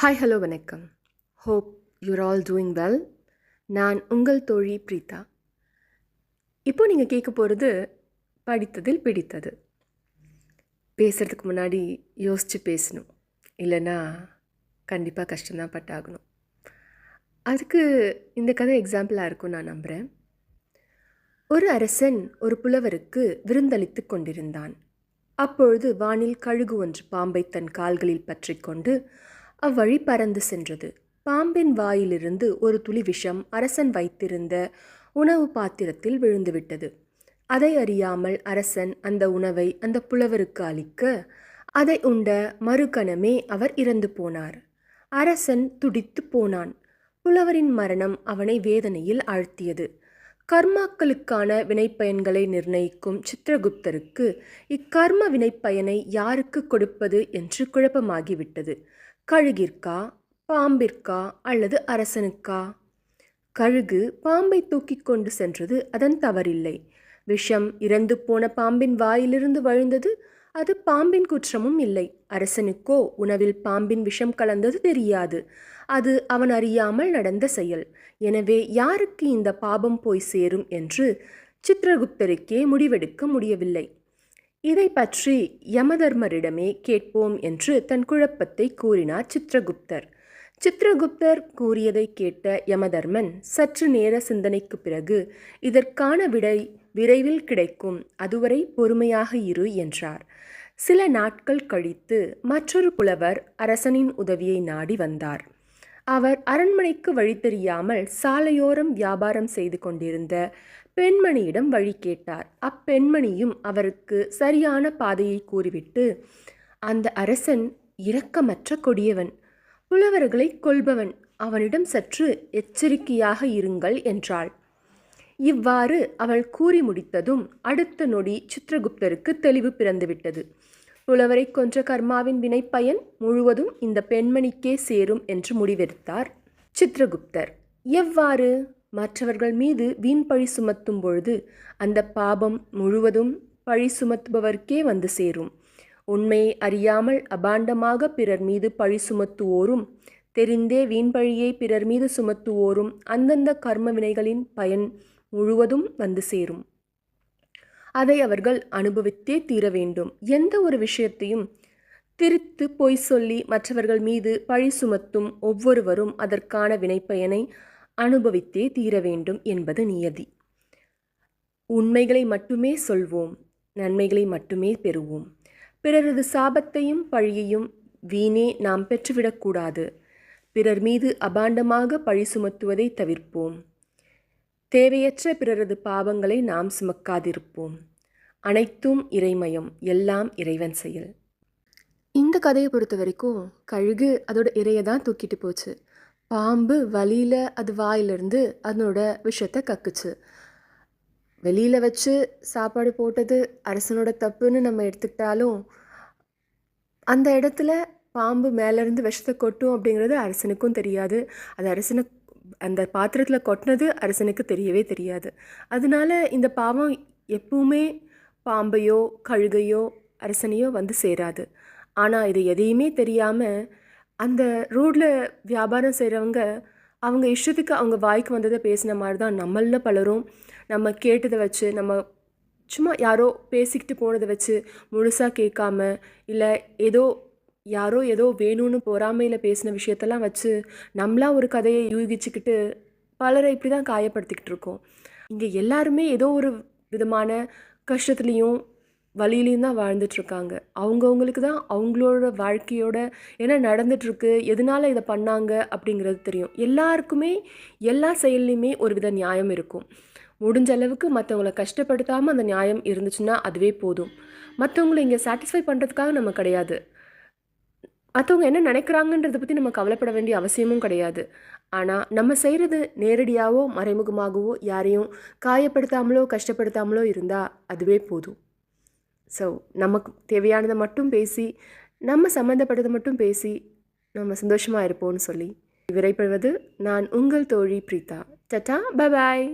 Hi hello வணக்கம். Hope you're all doing well நான் உங்கள் தோழி பிரீதா. இப்போ நீங்கள் கேட்க போகிறது படித்ததில் பிடித்தது. பேசுகிறதுக்கு முன்னாடி யோசித்து பேசணும். இல்லைன்னா கண்டிப்பாக கஷ்டம்தான் பட்டாகணும். அதுக்கு இந்த கதை எக்ஸாம்பிளாக இருக்கும் நான் நம்புகிறேன் ஒரு அரசன் ஒரு புலவருக்கு விருந்தளித்து கொண்டிருந்தான். அப்பொழுது வானில் கழுகு ஒன்று பாம்பை தன் கால்களில் பற்றி கொண்டு அவ்வழி பறந்து சென்றது. பாம்பின் வாயிலிருந்து ஒரு துளி விஷம் அரசன் வைத்திருந்த உணவு பாத்திரத்தில் விழுந்துவிட்டது. அதை அறியாமல் அரசன் அந்த உணவை அந்த புலவருக்கு அளிக்க அதை உண்ட மறுகணமே அவர் இறந்து போனார். அரசன் துடித்து போனான். புலவரின் மரணம் அவனை வேதனையில் ஆழ்த்தியது. கர்மாக்களுக்கான வினைப்பயன்களை நிர்ணயிக்கும் சித்திரகுப்தருக்கு இக்கர்ம வினைப்பயனை யாருக்கு கொடுப்பது என்று குழப்பமாகிவிட்டது. கழுகிற்கா பாம்பிற்கா அல்லது அரசனுக்கா? கழுகு பாம்பை தூக்கி கொண்டு சென்றது அதன் தவறில்லை. விஷம் இறந்து போன பாம்பின் வாயிலிருந்து வழிந்தது அது பாம்பின் குற்றமும் இல்லை. அரசனுக்கோ உணவில் பாம்பின் விஷம் கலந்தது தெரியாது. அது அவன் அறியாமல் நடந்த செயல். எனவே யாருக்கு இந்த பாபம் போய் சேரும் என்று சித்திரகுப்தருக்கே முடிவெடுக்க முடியவில்லை. இதை பற்றி யமதர்மரிடமே கேட்போம் என்று தன் குழப்பத்தை கூறினார் சித்திரகுப்தர். சித்திரகுப்தர் கூறியதை கேட்ட யமதர்மன் சற்று நேர சிந்தனைக்கு பிறகு இதற்கான விடை விரைவில் கிடைக்கும். அதுவரை பொறுமையாக இரு என்றார். சில நாட்கள் கழித்து மற்றொரு புலவர் அரசனின் உதவியை நாடி வந்தார். அவர் அரண்மனைக்கு வழி தெரியாமல் சாலையோரம் வியாபாரம் செய்து கொண்டிருந்த பெண்மணியிடம் வழி கேட்டார். அப்பெண்மணியும் அவருக்கு சரியான பாதையை கூறிவிட்டு அந்த அரசன் இரக்கமற்ற கொடியவன் புலவர்களை கொள்பவன் அவனிடம் சற்று எச்சரிக்கையாக இருங்கள் என்றாள். இவ்வாறு அவள் கூறி முடித்ததும் அடுத்த நொடி சித்திரகுப்தருக்கு தெளிவு பிறந்துவிட்டது. புலவரை கொன்ற கர்மாவின் வினைப்பயன் முழுவதும் இந்த பெண்மணிக்கே சேரும் என்று முடிவெடுத்தார் சித்திரகுப்தர் எவ்வாறு? மற்றவர்கள் மீது வீண் பழி சுமத்தும் பொழுது அந்த பாபம் முழுவதும் பழி சுமத்துபவர்க்கே வந்து சேரும். உண்மையை அறியாமல் அபாண்டமாக பிறர் மீது பழி சுமத்துவோரும் தெரிந்தே வீண்பழியை பிறர் மீது சுமத்துவோரும் அந்தந்த கர்ம வினைகளின் பயன் முழுவதும் வந்து சேரும். அதை அவர்கள் அனுபவித்தே தீர வேண்டும். எந்த ஒரு விஷயத்தையும் திரித்து பொய் சொல்லி மற்றவர்கள் மீது பழி சுமத்தும் ஒவ்வொருவரும் அதற்கான வினைப்பயனை அனுபவித்தே தீர வேண்டும் என்பது நியதி. உண்மைகளை மட்டுமே சொல்வோம் நன்மைகளை மட்டுமே பெறுவோம். பிறரது சாபத்தையும் பழியையும் வீணே நாம் பெற்றுவிடக்கூடாது. பிறர் மீது அபாண்டமாக பழி சுமத்துவதை தவிர்ப்போம். தேவையற்ற பிறரது பாவங்களை நாம் சுமக்காதிருப்போம். அனைத்தும் இறைமயம் எல்லாம் இறைவன் செயல். இந்த கதையை பொறுத்த வரைக்கும் கழுகு அதோட இறையை தான் தூக்கிட்டு போச்சு. பாம்பு வழியில் அது வாயிலிருந்து அதனோட விஷத்தை கக்குச்சு. வெளியில் வச்சு சாப்பாடு போட்டது அரசனோட தப்புன்னு நம்ம எடுத்துக்கிட்டாலும் அந்த இடத்துல பாம்பு மேலேருந்து விஷத்தை கொட்டும் அப்படிங்கிறது அரசனுக்கும் தெரியாது. அது அரசனை அந்த பாத்திரத்தில் கொட்டினது அரசனுக்கு தெரியவே தெரியாது. அதனால இந்த பாவம் எப்பவுமே பாம்பையோ கழுகையோ அரசனையோ வந்து சேராது. ஆனால் இது எதையுமே தெரியாமல் அந்த ரோட்டில் வியாபாரம் செய்கிறவங்க அவங்க இஷ்டத்துக்கு அவங்க வாய்க்கு வந்ததை பேசின மாதிரி தான் நம்மளில் பலரும் நம்ம கேட்டதை வச்சு நம்ம சும்மா யாரோ பேசிக்கிட்டு போனதை வச்சு முழுசாக கேட்காம இல்லை ஏதோ யாரோ ஏதோ வேணும்னு பொறாமையில் பேசின விஷயத்தெல்லாம் வச்சு நம்மளா ஒரு கதையை யூகிச்சுக்கிட்டு பலரை இப்படி தான் காயப்படுத்திக்கிட்டு இருக்கோம். இங்கே எல்லாருமே ஏதோ ஒரு விதமான கஷ்டத்துலேயும் வழியிலையும் தான் வாழ்ந்துட்டுருக்காங்க அவங்கவுங்களுக்கு தான் அவங்களோட வாழ்க்கையோட என்ன நடந்துட்டுருக்கு எதனால் இதை பண்ணாங்க அப்படிங்கிறது தெரியும். எல்லாருக்குமே எல்லா செயல்லையுமே ஒரு வித நியாயம் இருக்கும். முடிஞ்ச அளவுக்கு மற்றவங்கள கஷ்டப்படுத்தாமல் அந்த நியாயம் இருந்துச்சுன்னா அதுவே போதும். மற்றவங்கள இங்கே சாட்டிஸ்ஃபை பண்ணுறதுக்காக நம்ம கிடையாது. மற்றவங்க என்ன நினைக்கிறாங்கன்றதை பற்றி நம்ம கவலைப்பட வேண்டிய அவசியமும் கிடையாது. ஆனால் நம்ம செய்கிறது நேரடியாகவோ மறைமுகமாகவோ யாரையும் காயப்படுத்தாமலோ கஷ்டப்படுத்தாமலோ இருந்தால் அதுவே போதும். ஸோ நமக்கு தேவையானதை மட்டும் பேசி நம்ம சம்மந்தப்பட்டதை மட்டும் பேசி நம்ம சந்தோஷமாக இருப்போம்னு சொல்லி விரைப்படுவது நான் உங்கள் தோழி பிரீதா டட்டா பபாய்